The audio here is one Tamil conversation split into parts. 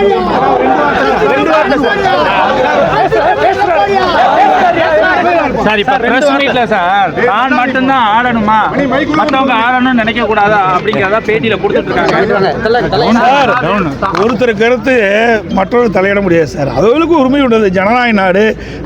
ரெண்டு வார்த்தை. ரெண்டு வார்த்தை. சார் இப்ப பிரஸ் மீட்ல சார் நான் மட்டும்தான் ஆடணுமா? மத்தவங்க ஆடணும்னு நினைக்க கூடாதா அப்படிங்கறத பேட்டியில கொடுத்துட்டு இருக்காங்க சார் ஒருத்தர் கருத்து மற்றொரு தலையிட முடியாது சார். அவர்களுக்கும் உரிமை உண்டு. ஜனநாயக நாடு.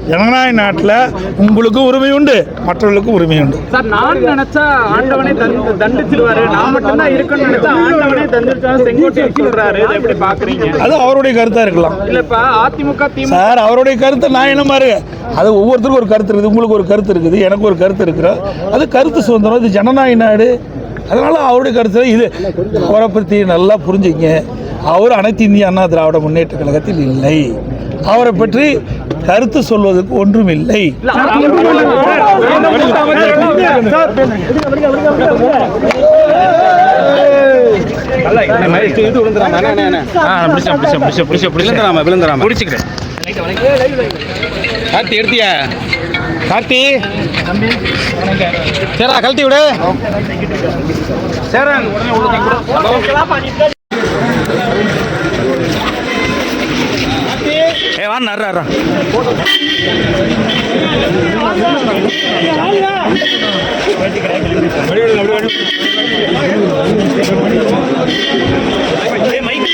ஜனநாயக நாட்டில் உங்களுக்கும் உரிமை உண்டு. மற்றவர்களுக்கும் உரிமை உண்டு. சார் நான் நினைச்சா ஆண்டவனே தண்டு- தண்டிச்சிருவாரு. நான் மட்டும்தான் இருக்கணும்னு நினைச்சா ஆண்டவனே தண்டிச்சாரு செங்கோட்டை சொல்றாரு. இதை எப்படி பாக்குறீங்க? அது அவருடைய கருத்தாக இருக்கலாம். இல்லப்பா அதிமுக திமுக சார் அவருடைய கருத்து நான் என்ன பாருங்க அது ஒவ்வொருத்தருக்கும் ஒரு கருத்து இருக்குது. உங்களுக்கு ஒரு கருத்து இருக்குது எனக்கு ஒரு கருத்து இருக்கிற அது கருத்து சுதந்திரம் இது ஜனநாயக நாடு. அதனால அவருடைய கருத்து இது அவரை பற்றி நல்லா புரிஞ்சுங்க. அவர் அனைத்து இந்திய அண்ணா திராவிட முன்னேற்ற கழகத்தில் இல்லை. அவரை பற்றி கருத்து சொல்வதற்கு ஒன்றும் இல்லை. பிடிச்சிக்கிறேன் எடுத்தியா? கார்த்தி சேரா கழட்டி விடு. சேரன். ஏ வா நர்றா மைக்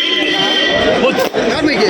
யார் மைக்கு